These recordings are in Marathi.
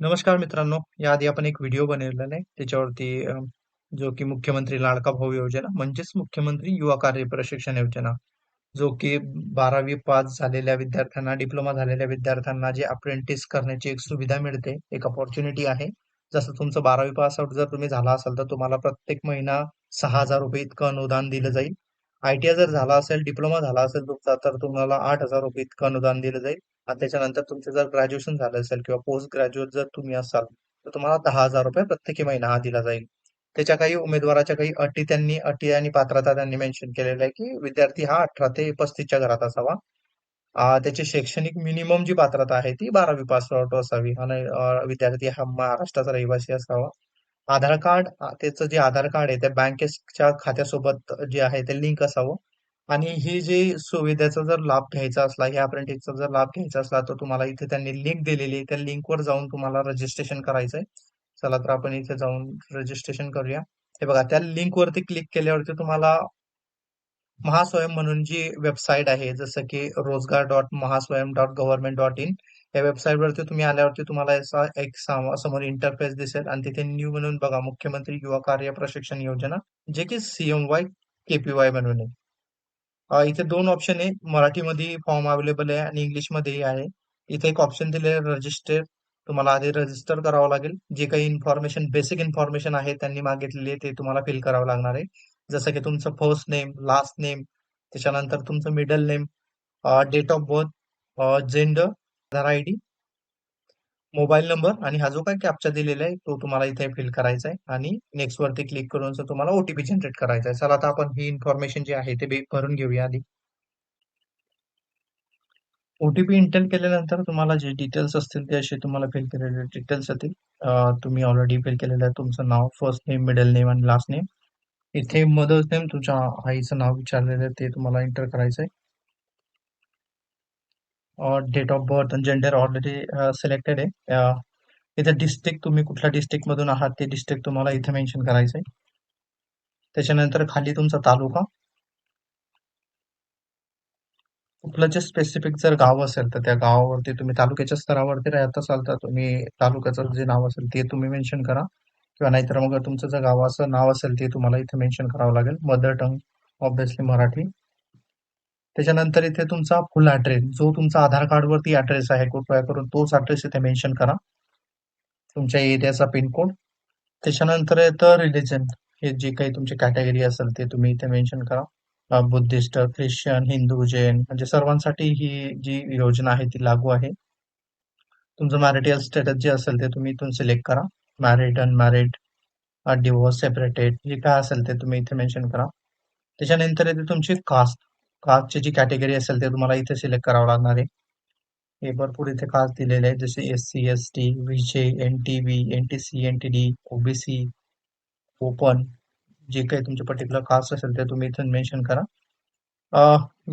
नमस्कार मित्रांनो, याआधी आपण एक व्हिडिओ बनवलेला आहे. त्याच्यावरती जो की मुख्यमंत्री लाडका भाऊ योजना म्हणजेच मुख्यमंत्री युवा कार्य प्रशिक्षण योजना, जो की 12वी पास झालेल्या विद्यार्थ्यांना, डिप्लोमा झालेल्या विद्यार्थ्यांना जे अप्रेंटिस करण्याची एक सुविधा मिळते, एक अपॉर्च्युनिटी आहे. जसं तुमचं 12वी पास आउट जर तुम्ही झाला असाल, तर तुम्हाला प्रत्येक महिना ₹6,000 इतकं अनुदान दिलं जाईल. आय-टी-आय जर झाला असेल, डिप्लोमा झाला असेल तुमचा, तर तुम्हाला ₹8,000 इतकं अनुदान दिलं जाईल. आणि त्याच्यानंतर तुमचं जर ग्रॅज्युएशन झालं असेल किंवा पोस्ट ग्रॅज्युएट जर तुम्ही असाल, तर तुम्हाला ₹10,000 प्रत्येकी महिना हा दिला जाईल. त्याच्या काही उमेदवाराच्या काही अटी त्यांनी अटी आणि पात्रता त्यांनी मेन्शन केलेलं आहे, की विद्यार्थी हा 18 ते पस्तीसच्या घरात असावा. त्याची शैक्षणिक मिनिमम जी पात्रता आहे ती 12वी पास आउट असावी आणि विद्यार्थी हा महाराष्ट्राचा रहिवासी असावा. आधार कार्ड त्याचं जे आधार कार्ड आहे, त्या बँकेच्या खात्यासोबत जे आहे ते लिंक असावं आणि ही जी सुविधेचा जर लाभ घ्यायचा असला, ह्या अप्रेंटिसचा जर लाभ घ्यायचा असला, तर तुम्हाला इथे त्यांनी लिंक दिलेली आहे. त्या लिंकवर जाऊन तुम्हाला रजिस्ट्रेशन करायचंय. चला तर आपण इथे जाऊन रजिस्ट्रेशन करूया. हे बघा त्या लिंकवरती क्लिक केल्यावरती तुम्हाला महास्वयं म्हणून जी वेबसाईट आहे, जसं की Rojgar dot Mahaswayam dot government dot in या वेबसाईटवरती तुम्ही आल्यावरती तुम्हाला असा एक समोर इंटरफेस दिसेल आणि तिथे न्यू म्हणून बघा मुख्यमंत्री युवा कार्य प्रशिक्षण योजना, जे की सीएम वाय केपीवाय म्हणून आहे. अ, इथे 2 ऑप्शन आहे. मराठीमध्ये फॉर्म अवेलेबल आहे आणि इंग्लिशमध्येही आहे. इथे एक ऑप्शन दिले आहे रजिस्टर. तुम्हाला आधी रजिस्टर करावं लागेल. जे काही इन्फॉर्मेशन, बेसिक इन्फॉर्मेशन आहे त्यांनी मागितलेली आहे, ते तुम्हाला फिल करावं लागणार आहे. जसं की तुमचं फर्स्ट नेम, लास्ट नेम, त्याच्यानंतर तुमचं middle name, uh, date of birth, uh, gender, Aadhaar ID, mobile number आणि हा जो काही कॅप्चा दिलेला आहे, तो तुम्हाला इथे फिल करायचा आहे आणि नेक्स्ट वरती क्लिक करून तुम्हाला ओटीपी जनरेट करायचा आहे. चला आता आपण ही इन्फॉर्मेशन जी आहे, ते भरून घेऊया आधी. ओटीपी इंटर एंटर केल्यानंतर तुम्हाला जे डिटेल्स असतील ते असे तुम्हाला फिल केलेले डिटेल्स येतील. तुम्ही ऑलरेडी फिल केलेलं आहे तुमचं नाव, फर्स्ट नेम, मिडल नेम आणि लास्ट नेम. इथे मदर्स नेम तुमच्या आईचं नाव विचारलेलं आहे ते तुम्हाला एंटर करायचं आहे. डेट ऑफ बर्थ आणि जेंडर ऑलरेडी सिलेक्टेड आहे. इथे डिस्ट्रिक्ट तुम्ही कुठल्या डिस्ट्रिक्टमधून आहात ते डिस्ट्रिक्ट तुम्हाला इथे मेन्शन करायचं आहे. त्याच्यानंतर खाली तुमचा तालुका. कुठलं जे स्पेसिफिक जर गाव असेल, तर त्या गावावरती तुम्ही तालुक्याच्या स्तरावरती राहत असाल, तर तुम्ही तालुक्याचं जे नाव असेल ते तुम्ही मेन्शन करा किंवा नाहीतर मग तुमचं जर गावाचं नाव असेल ते तुम्हाला इथे मेन्शन करावं लागेल. Mother tongue obviously Marathi. त्याच्यानंतर इथे तुमचा फुल ॲड्रेस, जो तुमचा आधार कार्डवरती ॲड्रेस आहे, कृपया करून तोच ॲड्रेस इथे मेन्शन करा. तुमच्या एरियाचा पिनकोड. त्याच्यानंतर येतं रिलिजन. हे जे काही तुमची कॅटेगरी असेल ते तुम्ही इथे मेन्शन करा. बुद्धिस्ट, ख्रिश्चन, हिंदू, जैन म्हणजे सर्वांसाठी ही जी योजना आहे ती लागू आहे. तुमचं मॅरिटल स्टेटस जे असेल ते तुम्ही इथून सिलेक्ट करा. मॅरिड, अनमॅरिड, डिवोर्स सेपरेटेड जे काय असेल ते तुम्ही इथे मेन्शन करा. त्याच्यानंतर येते तुमची कास्ट. कास्टची जी कॅटेगरी असेल ते तुम्हाला इथे सिलेक्ट करावं लागणार आहे. हे भरपूर इथे कास्ट दिलेले आहेत जसे SC, ST, VJ, NTB, NTC, NTD, OBC, open जे काही तुमचे पर्टिक्युलर कास्ट असेल ते तुम्ही इथून मेन्शन करा.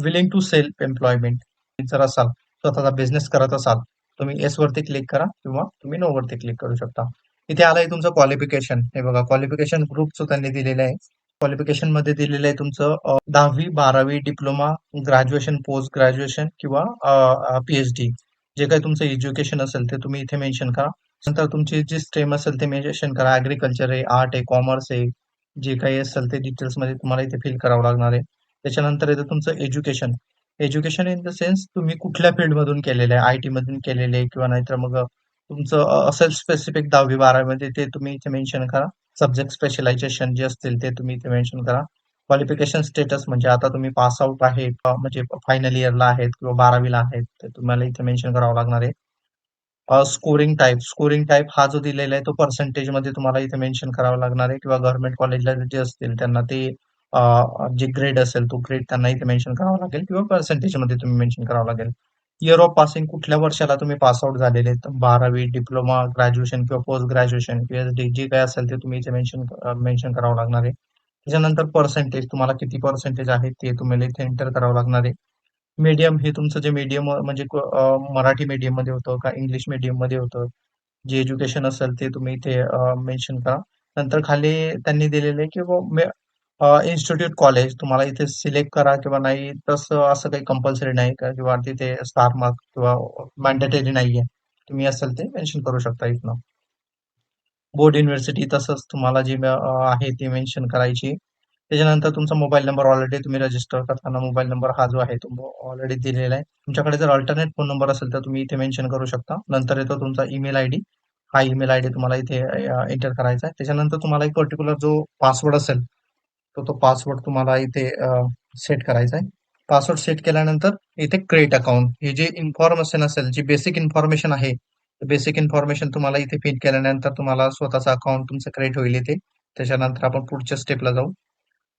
विलिंग टू सेल्फ एम्प्लॉयमेंट जर असाल, स्वतःचा बिझनेस करत असाल, तुम्ही एस वरती क्लिक करा किंवा तुम्ही नो वरती क्लिक करू शकता. इथे आलंय तुमचं क्वालिफिकेशन. हे बघा क्वालिफिकेशन ग्रुपचं त्यांनी दिलेलं आहे. क्वालिफिकेशनमध्ये दिलेलं आहे तुमचं दहावी बारावी डिप्लोमा, ग्रॅज्युएशन, पोस्ट ग्रॅज्युएशन किंवा पीएचडी पी-एच-डी जे काही तुमचं एज्युकेशन असेल ते तुम्ही इथे मेन्शन करा. नंतर तुमची जी स्ट्रीम असेल ते मेन्शन करा. ॲग्रीकल्चर आहे, आर्ट आहे, कॉमर्स आहे, जे काही असेल ते डिटेल्समध्ये तुम्हाला इथे फिल करावं लागणार आहे. त्याच्यानंतर येतं तुमचं education. Education in the sense तुम्ही कुठल्या फील्डमधून केलेलं आहे, आय-टी मधून केलेलं आहे किंवा नाहीतर मग तुमचं असेल स्पेसिफिक 10वी 12वी मध्ये ते तुम्ही इथे मेन्शन करा. सब्जेक्ट स्पेशलायझेशन जे असतील ते तुम्ही इथे मेन्शन करा. क्वालिफिकेशन स्टेटस म्हणजे आता तुम्ही पास आउट आहे म्हणजे फायनल इयरला आहेत किंवा 12वीला आहेत, ते तुम्हाला इथे मेन्शन करावं लागणार आहे. स्कोरिंग टाईप स्कोरिंग टाईप हा जो दिलेला आहे तो पर्सेंटेजमध्ये तुम्हाला इथे मेन्शन करावा लागणार आहे किंवा गव्हर्नमेंट कॉलेजला जे असतील त्यांना ते जे ग्रेड असेल तो ग्रेड त्यांना इथे मेन्शन करावा लागेल किंवा पर्सेंटेजमध्ये तुम्ही मेन्शन करावं लागेल. इयर ऑफ पासिंग कुठल्या वर्षाला तुम्ही पास आउट झालेले आहेत. 12वी, डिप्लोमा, ग्रॅज्युएशन किंवा पोस्ट ग्रॅज्युएशन, किंवा जे काय असेल ते तुम्ही इथे मेन्शन मेन्शन करावं लागणार आहे. त्याच्यानंतर पर्सेंटेज तुम्हाला किती पर्सेंटेज आहे ते तुम्हाला इथे एंटर करावं लागणार आहे. मीडियम हे तुमचं जे मीडियम म्हणजे मराठी मीडियम मराठी मीडियममध्ये होतं का इंग्लिश मीडियममध्ये होतं. जे एज्युकेशन असेल ते तुम्ही इथे मेन्शन करा. नंतर खाली त्यांनी दिलेलं आहे की इन्स्टिट्यूट कॉलेज तुम्हाला इथे सिलेक्ट करा किंवा नाही तसं असं काही कंपल्सरी नाही का? किंवा तिथे स्टार मार्क किंवा मॅन्डेटरी नाहीये. तुम्ही असेल ते मेन्शन करू शकता इथनं. बोर्ड युनिव्हर्सिटी तसंच तुम्हाला जी आहे ती मेन्शन करायची. त्याच्यानंतर तुमचा मोबाईल नंबर ऑलरेडी तुम्ही रजिस्टर करताना मोबाईल नंबर हा जो आहे तो ऑलरेडी दिलेला आहे. तुमच्याकडे जर अल्टरनेट फोन नंबर असेल तर तुम्ही इथे मेन्शन करू शकता. नंतर येतो तुमचा ईमेल आय डी हा ईमेल आय डी तुम्हाला इथे एंटर करायचा आहे. त्याच्यानंतर तुम्हाला एक पर्टिक्युलर जो पासवर्ड असेल तो तो पासवर्ड तुम्हाला इथे सेट करायचा आहे. पासवर्ड सेट केल्यानंतर इथे क्रिएट अकाउंट हे जे इन्फॉर्मेशन असेल जी बेसिक इन्फॉर्मेशन आहे बेसिक इन्फॉर्मेशन तुम्हाला इथे फिल केल्यानंतर तुम्हाला स्वतःचा अकाउंट तुमचं क्रिएट होईल इथे. त्याच्यानंतर आपण पुढच्या स्टेपला जाऊ.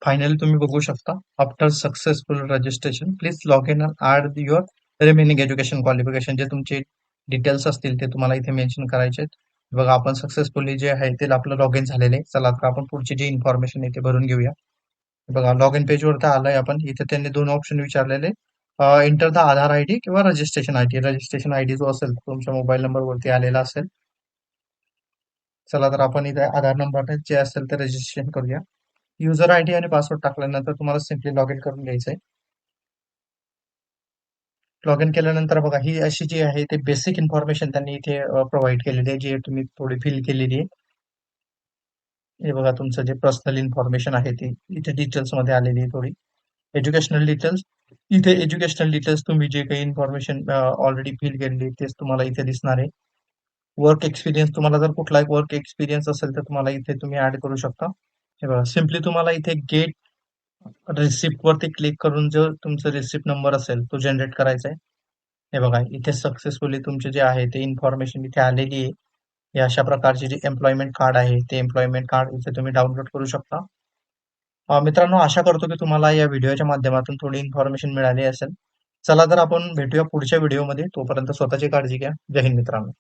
फायनली तुम्ही बघू शकता after successful registration please log in add your remaining education qualification जे तुमचे डिटेल्स असतील ते तुम्हाला इथे मेन्शन करायचे आहेत. बघा आपण सक्सेसफुली जे आहे ते आपलं लॉग इन झालेले चला तर आपण पुढची जी इन्फॉर्मेशन इथे भरून घेऊया. बघा लॉग इन पेजवर तर आलंय आपण. इथे त्यांनी दोन ऑप्शन विचारलेले. Enter the Aadhaar I D किंवा registration I D registration I D जो असेल तुमच्या मोबाईल नंबरवरती आलेला असेल. चला तर आपण इथे आधार नंबर जे असेल ते रजिस्ट्रेशन करूया. युजर आय डी आणि पासवर्ड टाकल्यानंतर तुम्हाला सिम्पली लॉग इन करून घ्यायचंय. लॉग इन केल्यानंतर बघा ही अशी जी आहे ते बेसिक इन्फॉर्मेशन त्यांनी इथे प्रोव्हाइड केलेली आहे जी तुम्ही थोडी फिल केलेली आहे. हे बघा तुमचं जे पर्सनल इन्फॉर्मेशन आहे ते इथे डिटेल्समध्ये आलेली आहे थोडी. एज्युकेशनल डिटेल्स इथे एज्युकेशनल डिटेल्स तुम्ही जे काही इन्फॉर्मेशन ऑलरेडी फिल केलेली तेच तुम्हाला इथे दिसणार आहे. वर्क एक्सपिरियन्स तुम्हाला जर कुठला एक वर्क एक्सपिरियन्स असेल तर तुम्हाला इथे तुम्ही ऍड करू शकता. हे बघा सिम्पली तुम्हाला इथे गेट रिसिप्ट वरती क्लिक करून जो तुमचा रिसिप्ट नंबर असेल तो जनरेट करायचा आहे. हे बघा इथे सक्सेसफुली तुमचे जे आहे ते इन्फॉर्मेशन इथे आलेली आहे. हे अशा प्रकारचे जे एम्प्लॉयमेंट कार्ड आहे ते एम्प्लॉयमेंट कार्ड इथे तुम्ही डाउनलोड करू शकता. मित्रांनो आशा करतो की तुम्हाला या व्हिडिओच्या माध्यमातून थोडी इन्फॉर्मेशन मिळाली असेल. चला तर आपण भेटूया पुढच्या व्हिडिओमध्ये. तोपर्यंत स्वतःची काळजी घ्या. जय हिंद मित्रांनो.